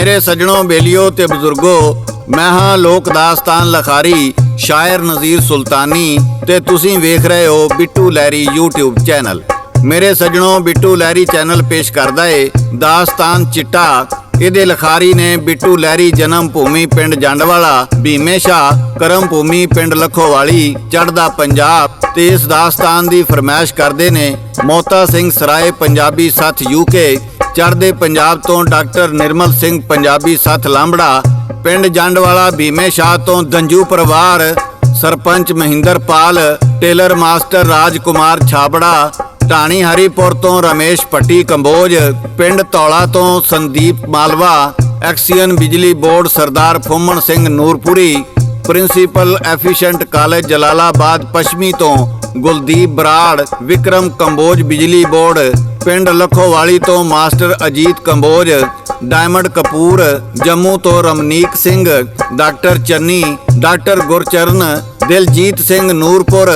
ਮੇਰੇ ਸੱਜਣੋ, ਬੇਲਿਓ ਤੇ ਬਜ਼ੁਰਗੋ, ਮੈਂ ਹਾਂ ਲੋਕ ਦਾਸਤਾਨ ਲਖਾਰੀ, ਸ਼ਾਇਰ ਨਜ਼ੀਰ ਸੁਲਤਾਨੀ ਤੇ ਤੁਸੀਂ ਵੇਖ ਰਹੇ ਹੋ ਬਿੱਟੂ ਲੈਰੀ YouTube ਚੈਨਲ। ਮੇਰੇ ਸੱਜਣੋ, ਬਿੱਟੂ ਲੈਰੀ ਚੈਨਲ ਪੇਸ਼ ਕਰਦਾ ਏ ਦਾਸਤਾਨ ਚਿੱਟਾ। ਇਹਦੇ ਲਖਾਰੀ ਨੇ ਬਿੱਟੂ ਲਹਿਰੀ ਜਨਮ ਭੂਮੀ ਪਿੰਡ ਜੰਡਵਾਲਾ, ਭੀਮੇ ਸ਼ਾਹ, ਕਰਮ ਭੂਮੀ ਪਿੰਡ ਲਖੋਵਾਲੀ ਚੜਦਾ ਪੰਜਾਬ ਤੇ ਇਸ ਦਾਸਤਾਨ ਦੀ ਫਰਮਾਇਸ਼ ਕਰਦੇ ਨੇ ਮੋਤਾ ਸਿੰਘ ਸਰਾਏ, ਪੰਜਾਬੀ ਸੱਥ ਯੂਕੇ ਚੜ੍ਹਦੇ ਪੰਜਾਬ ਤੋਂ ਡਾਕਟਰ ਨਿਰਮਲ ਸਿੰਘ ਪੰਜਾਬੀ ਸੱਥ ਲਾਂਬੜਾ, ਪਿੰਡ ਜੰਡਵਾਲਾ ਭੀਮੇ ਸ਼ਾਹ ਤੋਂ ਦੰਜੂ ਪਰਿਵਾਰ, ਸਰਪੰਚ ਮਹਿੰਦਰ ਪਾਲ, ਟੇਲਰ ਮਾਸਟਰ ਰਾਜਕੁਮਾਰ ਛਾਬੜਾ ਢਾਣੀ ਹਰੀਪੁਰ ਤੋਂ ਰਮੇਸ਼ ਪੱਟੀ ਕੰਬੋਜ, ਪਿੰਡ ਤੌਲਾ ਤੋਂ ਸੰਦੀਪ ਮਾਲਵਾ, ਐਕਸੀਅਨ ਬਿਜਲੀ board Sardar Phumman Singh Nurpuri, principal efficient college Jalalabad ਪੱਛਮੀ ਤੋਂ ਗੁਲਦੀਪ ਬਰਾੜ, ਵਿਕਰਮ ਕੰਬੋਜ ਬਿਜਲੀ ਬੋਰਡ ਪਿੰਡ ਲਖੋਵਾਲੀ ਤੋਂ ਮਾਸਟਰ ਅਜੀਤ ਕੰਬੋਜ, ਡਾਇਮੰਡ ਕਪੂਰ, ਜੰਮੂ ਤੋਂ ਰਮਨੀਕ ਸਿੰਘ, ਡਾਕਟਰ ਚੰਨੀ, ਡਾਕਟਰ ਗੁਰਚਰਨ, ਦਿਲਜੀਤ ਸਿੰਘ ਨੂਰਪੁਰ,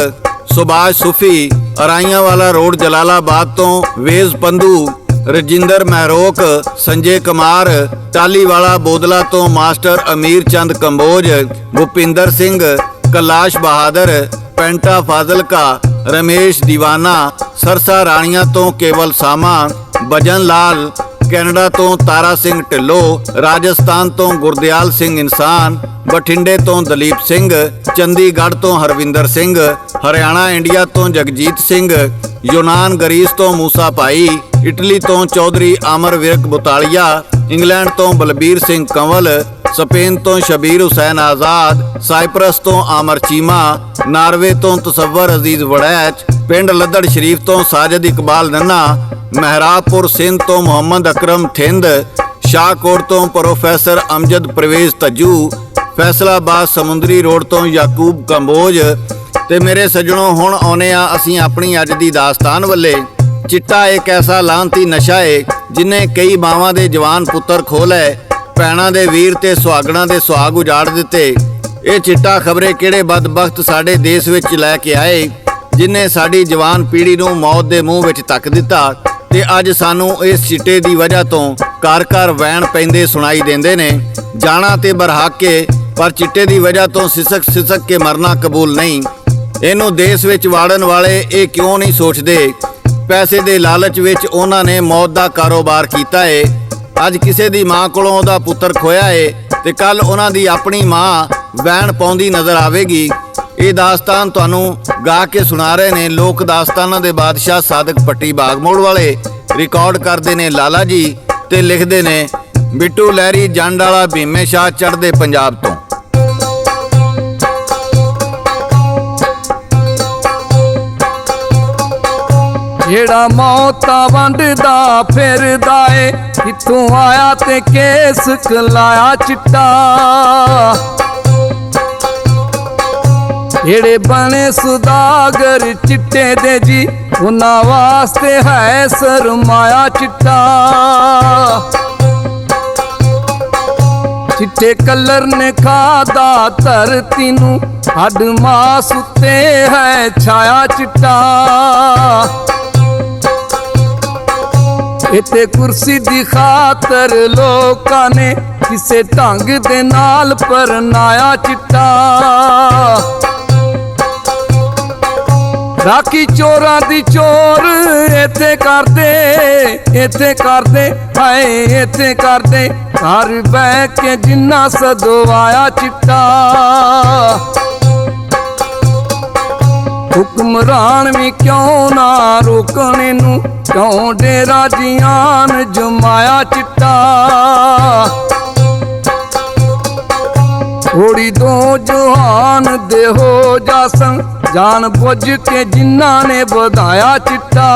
ਸੁਭਾਸ਼ ਸੁਫੀ ਅਰਾਈਆਂ ਵਾਲਾ ਰੋਡ ਜਲਾਲਾਬਾਦ ਤੋਂ ਵੇਜ਼ ਪੰਧੂ, ਰਜਿੰਦਰ ਮਹਿਰੋਕ, ਸੰਜੇ ਕੁਮਾਰ, ਟਾਲੀਵਾਲਾ ਬੋਦਲਾ ਤੋਂ ਮਾਸਟਰ ਅਮੀਰ ਚੰਦ ਕੰਬੋਜ, ਭੁਪਿੰਦਰ ਸਿੰਘ, ਕਲਾਸ਼ ਬਹਾਦਰ, ਪੈਂਟਾ ਫਾਜ਼ਲਕਾ ਰਮੇਸ਼ ਦੀਵਾਨਾ, ਸਰਸਾ ਰਾਣੀਆਂ ਤੋਂ ਕੇਵਲ ਸਾਮਾ ਭਜਨ ਲਾਲ, ਕੈਨੇਡਾ ਤੋਂ ਤਾਰਾ ਸਿੰਘ ਢਿੱਲੋਂ, ਰਾਜਸਥਾਨ ਤੋਂ ਗੁਰਦਿਆਲ ਸਿੰਘ ਇਨਸਾਨ, ਬਠਿੰਡੇ ਤੋਂ ਦਲੀਪ ਸਿੰਘ, ਚੰਡੀਗੜ੍ਹ ਤੋਂ ਹਰਵਿੰਦਰ ਸਿੰਘ, ਹਰਿਆਣਾ, ਇੰਡੀਆ ਤੋਂ ਜਗਜੀਤ ਸਿੰਘ, ਯੂਨਾਨ ਗਰੀਸ ਤੋਂ ਮੂਸਾ ਭਾਈ, ਇਟਲੀ ਤੋਂ ਚੌਧਰੀ ਅਮਰ ਵਿਰਕ ਬੁਤਾਲੀਆ, ਇੰਗਲੈਂਡ ਤੋਂ ਬਲਬੀਰ ਸਿੰਘ ਕੰਵਲ ਸਪੇਨ ਤੋਂ ਸ਼ਬੀਰ ਹੁਸੈਨ ਆਜ਼ਾਦ, ਸਾਈਪਰਸ ਤੋਂ ਆਮਰ ਚੀਮਾ, ਨਾਰਵੇ ਤੋਂ ਤਸਵਰ ਅਜ਼ੀਜ਼ ਵੜੈਚ, ਪਿੰਡ ਲੱਦੜ ਸ਼ਰੀਫ ਤੋਂ ਸਾਜਦ ਇਕਬਾਲ ਨੰਨਾ ਮਹਿਰਾਪੁਰ ਸਿੰਧ ਤੋਂ ਮੁਹੰਮਦ ਅਕਰਮ ਥਿੰਦ, ਸ਼ਾਹਕੋਟ ਤੋਂ ਪ੍ਰੋਫੈਸਰ ਅਮਜਦ ਪ੍ਰਵੇਜ਼ ਤੱਜੂ, ਫੈਸਲਾਬਾਦ ਸਮੁੰਦਰੀ ਰੋਡ ਤੋਂ ਯਾਕੂਬ ਕੰਬੋਜ ਤੇ ਮੇਰੇ ਸੱਜਣੋ, ਹੁਣ ਆਉਨੇ ਆ ਅਸੀਂ ਆਪਣੀ ਅੱਜ ਦੀ ਦਾਸਤਾਨ ਵੱਲੇ। ਚਿੱਟਾ ਇੱਕ ਐਸਾ ਲਾਂਤੀ ਨਸ਼ਾ ਏ, ਜਿਨੇ ਕਈ ਮਾਵਾਂ ਦੇ ਜਵਾਨ ਪੁੱਤਰ ਖੋਲੇ ਭੈਣਾਂ ਦੇ ਵੀਰ ਤੇ ਸੁਹਾਗਣਾ ਦੇ ਸੁਹਾਗ ਉਜਾੜ ਦਿੱਤੇ। ਇਹ ਚਿੱਟਾ ਖਬਰੇ ਕਿਹੜੇ ਬਦਬਖਤ ਸਾਡੇ ਦੇਸ਼ ਵਿੱਚ ਲੈ ਕੇ ਆਏ, ਜਿਨੇ ਸਾਡੀ ਜਵਾਨ ਪੀੜ੍ਹੀ ਨੂੰ ਮੌਤ ਦੇ ਮੂੰਹ ਵਿੱਚ ਤੱਕ ਦਿੱਤਾ ਤੇ ਅੱਜ ਸਾਨੂੰ ਇਸ ਚਿੱਟੇ ਦੀ ਵਜ੍ਹਾ ਤੋਂ ਘਰ ਘਰ ਵੈਣ ਪੈਂਦੇ ਸੁਣਾਈ ਦਿੰਦੇ ਨੇ। ਜਾਣਾ ਤੇ ਬਰਹਕ ਕੇ ਪਰ ਚਿੱਟੇ ਦੀ ਵਜ੍ਹਾ ਤੋਂ ਸਿਸਕ ਸਿਸਕ ਕੇ ਮਰਨਾ ਕਬੂਲ ਨਹੀਂ। ਇਹਨੂੰ ਦੇਸ਼ ਵਿੱਚ ਵਾੜਨ ਵਾਲੇ ਇਹ ਕਿਉਂ ਨਹੀਂ ਸੋਚਦੇ? ਪੈਸੇ ਦੇ ਲਾਲਚ ਵਿੱਚ ਉਹਨਾਂ ਨੇ ਮੌਤ ਦਾ ਕਾਰੋਬਾਰ ਕੀਤਾ ਏ। ਅੱਜ ਕਿਸੇ ਦੀ ਮਾਂ ਕੋਲੋਂ ਉਹਦਾ ਪੁੱਤਰ ਖੋਇਆ ਏ ਤੇ ਕੱਲ ਉਹਨਾਂ ਦੀ ਆਪਣੀ ਮਾਂ ਵੈਣ ਪਾਉਂਦੀ ਨਜ਼ਰ ਆਵੇਗੀ। ਇਹ ਦਾਸਤਾਨ ਤੁਹਾਨੂੰ ਗਾ ਕੇ ਸੁਣਾ ਰਹੇ ਨੇ। ਲੋਕ ਦਾਸਤਾਨਾਂ ਦੇ ਬਾਦਸ਼ਾਹ ਸਾਦਕ ਪੱਟੀ ਬਾਗਮੋੜ ਵਾਲੇ ਰਿਕਾਰਡ ਕਰਦੇ ਨੇ ਲਾਲਾ ਜੀ ਤੇ ਲਿਖਦੇ ਨੇ, ਬਿੱਟੂ ਲਹਿਰੀ ਜੰਡ ਵਾਲਾ ਭੀਮੇ ਸ਼ਾਹ ਚੜ੍ਹਦੇ ਪੰਜਾਬ ਤੋਂ। ਜਿਹੜਾ ਮੌਤਾਂ ਵੰਡਦਾ ਫਿਰਦਾ ਏ, ਕਿੱਥੋਂ ਆਇਆ ਤੇ ਕੇਸ ਕਲਾਇਆ ਚਿੱਟਾ। ਜਿਹੜੇ ਬਣੇ ਸੁਦਾਗਰ ਚਿੱਟੇ ਦੇ ਜੀ, ਉਹਨਾਂ ਵਾਸਤੇ ਹੈ ਸਰਮਾਇਆ ਚਿੱਟਾ। ਚਿੱਟੇ ਕਲਰ ਨੇ ਖਾਦਾ ਧਰਤੀ ਨੂੰ ਹੱਡ ਮਾਸ ਉੱਤੇ ਹੈ ਛਾਇਆ ਚਿੱਟਾ। ਇਤੇ ਕੁਰਸੀ ਦੀ ਖਾਤਰ ਲੋਕਾਂ ਨੇ ਕਿਸੇ ਢੰਗ ਦੇ ਨਾਲ ਪਰਨਾਇਆ ਚਿੱਟਾ। ਰਾਖੀ ਚੋਰਾਂ ਦੀ ਚੋਰ ਇੱਥੇ ਕਰਦੇ ਇੱਥੇ ਕਰਦੇ, ਹਾਏ, ਇੱਥੇ ਕਰਦੇ। ਘਰ ਬਹਿ ਕੇ ਜਿੰਨਾ ਸਦਵਾਇਆ ਚਿੱਟਾ। ਹੁਕਮਰਾਨ ਵੀ ਕਿਉਂ ਨਾ ਰੋਕਣ ਨੂੰ ਕਿਉਂ ਡੇਰਾ ਜੀਆਨ ਜਮਾਇਆ ਚਿੱਟਾ? ਥੋੜੀ ਦੋ ਜਹਾਨ ਦੇ ਹੋ ਜਾਸਨ ਜਾਣ ਬੁੱਝ ਕੇ ਜਿਨ੍ਹਾਂ ਨੇ ਵਧਾਇਆ ਚਿੱਟਾ।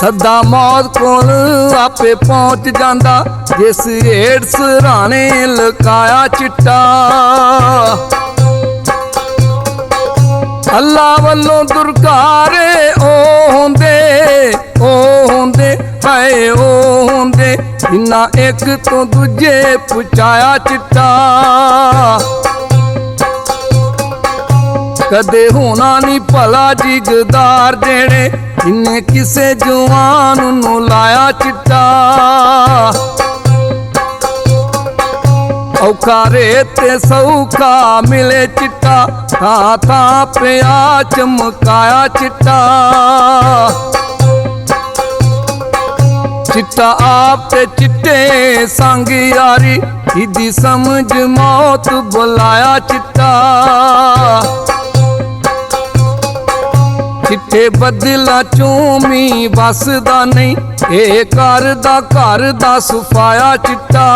ਸਦਾ ਮੌਤ ਕੋਲ ਆਪੇ ਪਹੁੰਚ ਜਾਂਦਾ, ਜਿਸ ਏਡ ਸਰਾਣੇ ਲਕਾਇਆ ਚਿੱਟਾ। ਅੱਲਾ ਵੱਲੋਂ ਦੁਰਕਾਰੇ ਉਹ ਹੁੰਦੇ ਉਹ ਹੁੰਦੇ, ਹਾਏ, ਉਹ ਹੁੰਦੇ। ਇਨਾ ਇੱਕ ਤੋਂ ਦੂਜੇ ਪੁਚਾਇਆ ਚਿੱਟਾ। ਕਦੇ ਹੋਣਾ ਨਹੀਂ ਭਲਾ ਜਿਗਦਾਰ ਦੇਣੇ ਇਹਨੇ ਕਿਸੇ ਜਵਾਨ ਨੂੰ ਲਾਇਆ ਚਿੱਟਾ। ਔਖਾ ਰੇ ਤੇ ਸੌਖਾ ਮਿਲੇ ਚਿੱਟਾ, ਥਾਂ ਥਾਂ ਪਿਆ ਚਮਕਾਇਆ ਚਿੱਟਾ। ਚਿੱਟਾ ਆਪ ਤੇ ਚਿੱਟੇ ਸੰਗ ਯਾਰੀ, ਇਹਦੀ ਸਮਝ ਮੌਤ ਬੁਲਾਇਆ ਚਿੱਟਾ। ਚਿੱਟੇ ਬਦਲਾ ਚੂਮੀ ਵਸਦਾ ਨਹੀਂ, ਇਹ ਘਰ ਦਾ ਘਰ ਦਾ ਸੁਫਾਇਆ ਚਿੱਟਾ।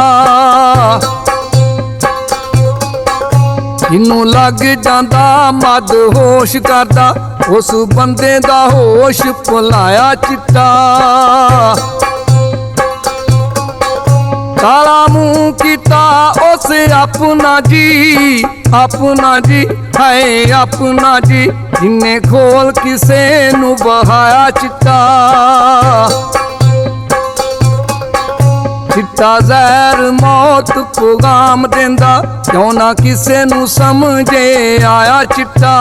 ਇਹਨੂੰ ਲੱਗ ਜਾਂਦਾ ਮਦ ਹੋਸ਼ ਕਰਦਾ, ਉਸ ਬੰਦੇ ਦਾ ਹੋਸ਼ ਭੁਲਾਇਆ ਚਿੱਟਾ। ਕਾਲਾ ਮੂੰਹ ਕੀਤਾ ਉਸ ਆਪਣਾ ਜੀ ਆਪਣਾ ਜੀ, ਹਾਏ ਆਪਣਾ ਜੀ, ਜਿਨੇ ਖੋਲ ਕਿਸੇ ਨੂੰ ਬਹਾਇਆ ਚਿੱਟਾ। ਚਿੱਟਾ ਜ਼ਹਿਰ ਮੌਤ ਪੁਗਾਮ ਦਿੰਦਾ, ਕਿਉਂ ਨਾ ਕਿਸੇ ਨੂੰ ਸਮਝੇ ਆਇਆ ਚਿੱਟਾ।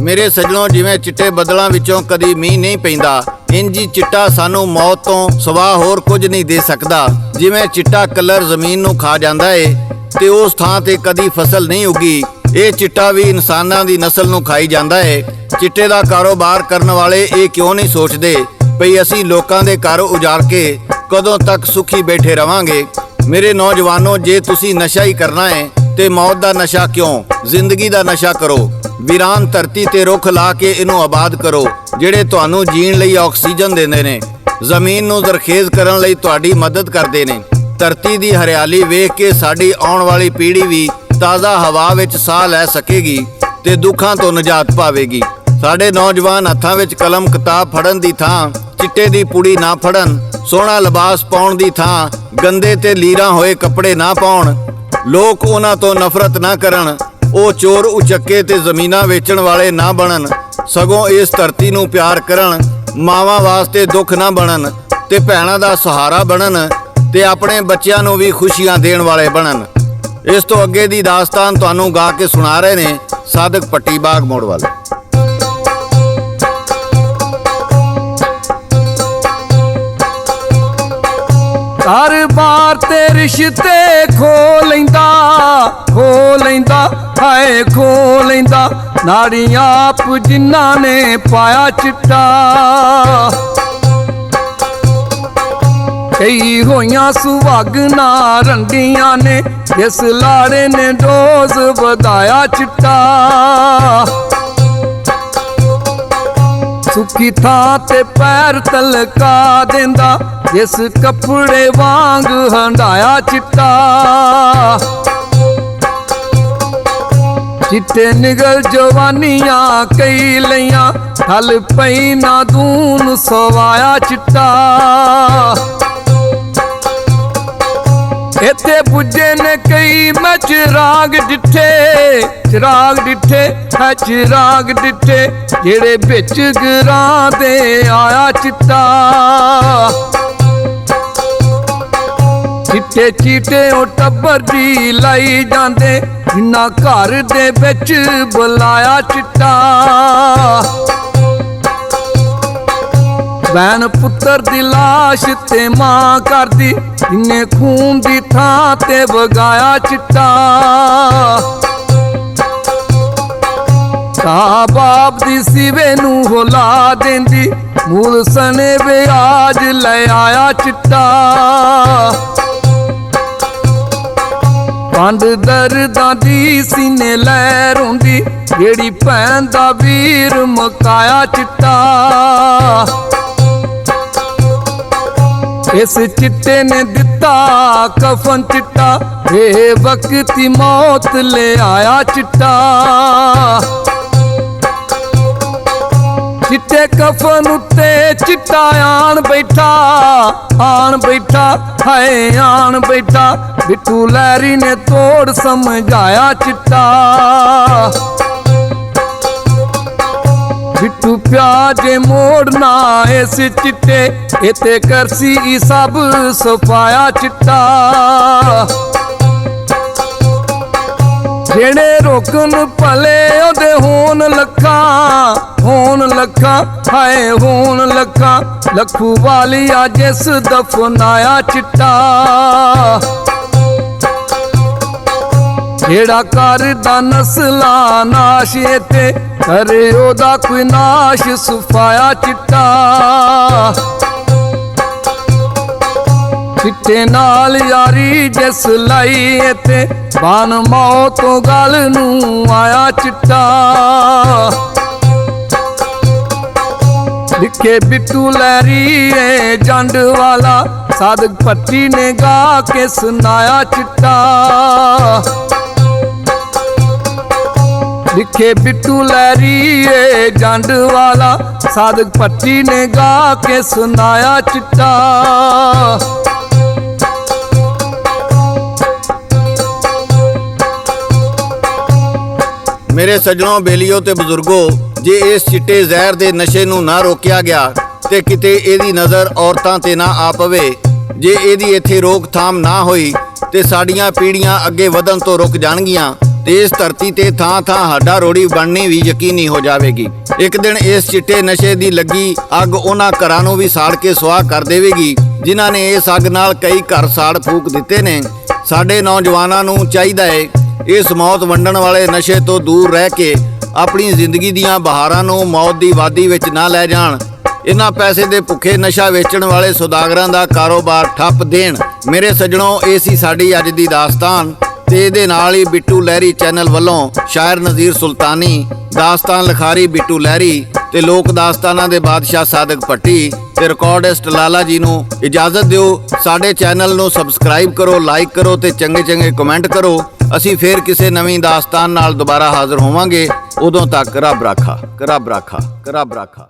ਮੇਰੇ ਸੱਜਣੋ, ਜਿਵੇਂ ਚਿੱਟੇ ਬੱਦਲਾਂ ਵਿੱਚੋਂ ਕਦੀ ਮੀਂਹ ਨਹੀਂ ਪੈਂਦਾ ਇੰਜੀ ਚਿੱਟਾ ਸਾਨੂੰ ਮੌਤ ਤੋਂ ਸਵਾ ਹੋਰ ਕੁਝ ਨਹੀਂ ਦੇ ਸਕਦਾ। ਜਿਵੇਂ ਚਿੱਟਾ ਕਲਰ ਜ਼ਮੀਨ ਨੂੰ ਖਾ ਜਾਂਦਾ ਏ, ਤੇ ਉਸ ਥਾਂ ਤੇ ਕਦੀ ਫਸਲ ਨਹੀਂ ਉਗੀ। ਇਹ ਚਿੱਟਾ ਵੀ ਇਨਸਾਨਾਂ ਦੀ ਨਸਲ ਨੂੰ ਖਾਈ ਜਾਂਦਾ ਹੈ ਚਿੱਟੇ ਦਾ ਕਾਰੋਬਾਰ ਕਰਨ ਵਾਲੇ ਇਹ ਕਿਉਂ ਨਹੀਂ ਸੋਚਦੇ ਭਈ ਅਸੀਂ ਲੋਕਾਂ ਦੇ ਘਰ ਉਜਾੜ ਕੇ ਕਦੋਂ ਤੱਕ ਸੁਖੀ ਬੈਠੇ ਰਵਾਂਗੇ? ਮੇਰੇ ਨੌਜਵਾਨੋ, ਜੇ ਤੁਸੀਂ ਨਸ਼ਾ ਹੀ ਕਰਨਾ ਹੈ ਤੇ ਮੌਤ ਦਾ ਨਸ਼ਾ ਕਿਉਂ? ਜ਼ਿੰਦਗੀ ਦਾ ਨਸ਼ਾ ਕਰੋ। ਵੀਰਾਨ ਧਰਤੀ ਤੇ ਰੁੱਖ ਲਾ ਕੇ ਇਹਨੂੰ ਆਬਾਦ ਕਰੋ, ਜਿਹੜੇ ਤੁਹਾਨੂੰ ਜੀਣ ਲਈ ਆਕਸੀਜਨ ਦਿੰਦੇ ਨੇ। ਜ਼ਮੀਨ ਨੂੰ ਜ਼ਰਖੇਜ਼ ਕਰਨ ਲਈ ਤੁਹਾਡੀ ਮਦਦ ਕਰਦੇ ਨੇ। ਧਰਤੀ ਦੀ ਹਰਿਆਲੀ ਵੇਖ ਕੇ ਸਾਡੀ ਆਉਣ ਵਾਲੀ ਪੀੜ੍ਹੀ ਵੀ ਤਾਜ਼ਾ ਹਵਾ ਵਿੱਚ ਸਾਹ ਲੈ ਸਕੇਗੀ ਤੇ ਦੁੱਖਾਂ ਤੋਂ ਨਜਾਤ ਪਾਵੇਗੀ। ਸਾਡੇ ਨੌਜਵਾਨ ਹੱਥਾਂ ਵਿੱਚ ਕਲਮ ਕਿਤਾਬ ਫੜਨ ਦੀ ਥਾਂ, ਚਿੱਟੇ ਦੀ ਪੁੜੀ ਨਾ ਫੜਨ, ਸੋਹਣਾ ਲਿਬਾਸ ਪਾਉਣ ਦੀ ਥਾਂ, ਗੰਦੇ ਤੇ ਲੀਰਾਂ ਹੋਏ ਕੱਪੜੇ ਨਾ ਪਾਉਣ। ਲੋਕ ਉਹਨਾਂ ਤੋਂ ਨਫ਼ਰਤ ਨਾ ਕਰਨ, ਉਹ ਚੋਰ ਉਚੱਕੇ ਤੇ ਜ਼ਮੀਨਾਂ ਵੇਚਣ ਵਾਲੇ ਨਾ ਬਣਨ, ਸਗੋਂ ਇਸ ਧਰਤੀ ਨੂੰ ਪਿਆਰ ਕਰਨ, ਮਾਵਾਂ ਵਾਸਤੇ ਦੁੱਖ ਨਾ ਬਣਨ ਤੇ ਭੈਣਾਂ ਦਾ ਸਹਾਰਾ ਬਣਨ ਤੇ ਆਪਣੇ ਬੱਚਿਆਂ ਨੂੰ ਵੀ ਖੁਸ਼ੀਆਂ ਦੇਣ ਵਾਲੇ ਬਣਨ। ਇਸ ਤੋਂ ਅੱਗੇ ਦੀ ਦਾਸਤਾਨ ਤੁਹਾਨੂੰ ਗਾ ਕੇ ਸੁਣਾ ਰਹੇ ਨੇ ਸਾਦਕ ਪੱਟੀ ਬਾਗ ਮੋੜ ਵਾਲੇ। ਘਰ-ਬਾਰ ਤੇ ਰਿਸ਼ਤੇ ਖੋ ਲੈਂਦਾ ਖੋ ਲੈਂਦਾ, ਹਾਏ ਖੋ ਲੈਂਦਾ। ਨਾੜੀ ਆਪ ਜਿਨ੍ਹਾਂ ਨੇ ਪਾਇਆ ਚਿੱਟਾ। ਕਈ ਹੋਈਆਂ ਸੁਹਾਗਣਾ ਰੰਡੀਆਂ ਨੇ, ਇਸ ਲਾੜੇ ਨੇ ਡੋਜ਼ ਵਧਾਇਆ ਚਿੱਟਾ। ਸੁੱਕੀ ਥਾਂ ਤੇ ਪੈਰ ਤਲਕਾ ਦਿੰਦਾ ਜਿਸ ਕੱਪੜੇ ਵਾਂਗ ਹੰਡਾਇਆ ਚਿੱਟਾ। ਚਿੱਟੇ ਨਿਗਲ ਜਵਾਨੀਆਂ ਕਈ ਲਈਆਂ ਹਲ ਪਈ ਨਾ ਦੂਨ ਸਵਾਇਆ ਚਿੱਟਾ। ਇੱਥੇ ਪੁੱਜੇ ਨੇ ਕਈ ਮੈਂ ਚਿਰਾਗ ਡਿੱਠੇ ਚਿਰਾਗ ਡਿੱਠੇ ਹੈ ਚਿਰਾਗ ਡਿੱਠੇ, ਜਿਹੜੇ ਵਿੱਚ ਗਰਾਂ ਦੇ ਆਇਆ ਚਿੱਟਾ। ਚਿੱਟੇ ਚੀਟੇ ਉਹ ਟੱਬਰ ਦੀ ਲਾਈ ਜਾਂਦੇ ਜਿੰਨਾ ਘਰ ਦੇ ਵਿੱਚ ਬੁਲਾਇਆ ਚਿੱਟਾ। ਬੈਨ ਪੁੱਤਰ ਦੀ ਲਾਸ਼ ਤੇ ਮਾਂ ਕਰਦੀ ਇੰਨੇ ਖੂਨ ਦੀ ਥਾਂ ਤੇ ਵਗਾਇਆ ਚਿੱਟਾ। ਕਾ ਬਾਪ ਦੀ ਸਿਵੇ ਨੂੰ ਹੁਲਾ ਦਿੰਦੀ, ਮੂਲ ਸਨੇ ਵਿਆਜ ਲੈ ਆਇਆ ਚਿੱਟਾ। ਪੰਡ ਦਰਦਾਂ ਦੀ ਸੀਨੇ ਲੈ ਰੋਂਦੀ ਜਿਹੜੀ ਭੈਣ ਦਾ ਵੀਰ ਮਕਾਇਆ ਚਿੱਟਾ। ਇਸ ਚਿੱਟੇ ਨੇ ਦਿੱਤਾ ਕਫਨ ਚਿੱਟਾ। ਇਹ ਵਕਤੀ ਮੌਤ ਲੈ ਆਇਆ ਚਿੱਟਾ। ਚਿੱਟੇ ਕਫਨ ਉੱਤੇ ਚਿੱਟਾ ਆਣ ਬੈਠਾ ਆਣ ਬੈਠਾ, ਹਾਏ ਆਣ ਬੈਠਾ। ਬਿੱਟੂ ਲੈਰੀ ਨੇ ਤੋੜ ਸਮਝਾਇਆ ਚਿੱਟਾ। ਬਿੱਟੂ ਪਿਆਜੇ ਮੋੜਨਾ ਇਸ ਚਿੱਟੇ ਇਤੇ ਕਰਸੀ ਸਭ ਸਫਾਇਆ ਚਿੱਟਾ। ਜਿਹੜੇ ਰੋਕਣ ਭਲੇ ਉਹਦੇ ਹੋਣ ਲੱਖਾਂ ਹੋਣ ਲੱਖਾਂ, ਹਾਏ ਹੋਣ ਲੱਖਾਂ, ਲੱਖੂ ਵਾਲੀਆ ਜਿਸ ਦਫਨਾਇਆ ਚਿੱਟਾ। ਜਿਹੜਾ ਕਰਦਾ ਨਸਲਾਂ ਨਾਸ਼ ਤੇ ਕਰੇ ਉਹਦਾ ਕੋਈ ਨਾਸ਼ ਸੁਫਾਇਆ ਚਿੱਟਾ। ਚਿੱਟੇ ਨਾਲ ਯਾਰੀ ਜਿਸ ਲਈ ਤੇ ਬਾਨ ਮੌਤ ਤੋਂ ਗਲ ਨੂੰ ਆਇਆ ਚਿੱਟਾ। ਲਿਖੇ ਬਿੱਟੂ ਲੈਰੀ ਏ ਜੰਡ ਵਾਲਾ, ਸਾਦਕ ਪੱਟੀ ਨੇ ਗਾ ਕੇ ਸੁਨਾਇਆ ਚਿੱਟਾ। ਲਿਖੇ ਬਿੱਟੂ ਲੈਰੀ ਜੰਡ ਵਾਲਾ। ਸਾਦਕ ਪੱਟੀ ਨੇ ਗਾ ਕੇ ਸੁਨਾਇਆ ਚਿੱਟਾ। ਮੇਰੇ ਸੱਜਣੋ, ਬੇਲੀਓ ਤੇ ਬਜ਼ੁਰਗੋ, ਜੇ ਇਸ ਚਿੱਟੇ ਜ਼ਹਿਰ ਦੇ ਨਸ਼ੇ ਨੂੰ ਨਾ ਰੋਕਿਆ ਗਿਆ, ਤੇ ਕਿਤੇ ਇਹਦੀ ਨਜ਼ਰ ਔਰਤਾਂ ਤੇ ਨਾ ਆ ਪਵੇ। ਜੇ ਇਹਦੀ ਇੱਥੇ ਰੋਕਥਾਮ ਨਾ ਹੋਈ, ਤੇ ਸਾਡੀਆਂ ਪੀੜ੍ਹੀਆਂ ਅੱਗੇ ਵਧਣ ਤੋਂ ਰੁਕ ਜਾਣਗੀਆਂ। ਤੇ ਇਸ ਧਰਤੀ ਤੇ ਥਾਂ ਥਾਂ ਹੱਡਾ ਰੋੜੀ ਬਣਨੀ ਵੀ ਯਕੀਨੀ ਹੋ ਜਾਵੇਗੀ। ਇੱਕ ਦਿਨ ਇਸ ਚਿੱਟੇ ਨਸ਼ੇ ਦੀ ਲੱਗੀ ਅੱਗ ਉਹਨਾਂ ਘਰਾਂ ਨੂੰ ਵੀ ਸਾੜ ਕੇ ਸੁਆਹ ਕਰ ਦੇਵੇਗੀ, ਜਿਨ੍ਹਾਂ ਨੇ ਇਸ ਅੱਗ ਨਾਲ ਕਈ ਘਰ ਸਾੜ ਫੂਕ ਦਿੱਤੇ ਨੇ। ਸਾਡੇ ਨੌਜਵਾਨਾਂ ਨੂੰ ਚਾਹੀਦਾ ਏ ਇਸ ਮੌਤ ਵੰਡਣ ਵਾਲੇ ਨਸ਼ੇ ਤੋਂ ਦੂਰ ਰਹਿ ਕੇ ਆਪਣੀ ਜ਼ਿੰਦਗੀ ਦੀਆਂ ਬਹਾਰਾਂ ਨੂੰ ਮੌਤ ਦੀ ਵਾਦੀ ਵਿੱਚ ਨਾ ਲੈ ਜਾਣ। ਇਹਨਾਂ ਪੈਸੇ ਦੇ ਭੁੱਖੇ ਨਸ਼ਾ ਵੇਚਣ ਵਾਲੇ ਸੌਦਾਗਰਾਂ ਦਾ ਕਾਰੋਬਾਰ ਠੱਪ ਦੇਣ। ਮੇਰੇ ਸੱਜਣੋ, ਇਹ ਸੀ ਸਾਡੀ ਅੱਜ ਦੀ ਦਾਸਤਾਨ। ਤੇ ਇਹਦੇ ਨਾਲ ਹੀ ਬਿੱਟੂ ਲਹਿਰੀ ਚੈਨਲ ਵੱਲੋਂ ਸ਼ਾਇਰ ਨਜ਼ੀਰ ਸੁਲਤਾਨੀ, ਦਾਸਤਾਨ ਲਖਾਰੀ, ਬਿੱਟੂ ਲਹਿਰੀ ਤੇ ਲੋਕ ਦਾਸਤਾਨਾਂ ਦੇ ਬਾਦਸ਼ਾਹ ਸਾਦਕ ਭੱਟੀ ਤੇ ਰਿਕਾਰਡਿਸਟ ਲਾਲਾ ਜੀ ਨੂੰ ਇਜਾਜ਼ਤ ਦਿਓ। ਸਾਡੇ ਚੈਨਲ ਨੂੰ ਸਬਸਕ੍ਰਾਈਬ ਕਰੋ, ਲਾਈਕ ਕਰੋ ਤੇ ਚੰਗੇ ਚੰਗੇ ਕਮੈਂਟ ਕਰੋ। ਅਸੀਂ ਫੇਰ ਕਿਸੇ ਨਵੀਂ ਦਾਸਤਾਨ ਨਾਲ ਦੁਬਾਰਾ ਹਾਜ਼ਰ ਹੋਵਾਂਗੇ। ਉਦੋਂ ਤੱਕ ਰੱਬ ਰਾਖਾ ਰੱਬ ਰਾਖਾ ਰੱਬ ਰਾਖਾ।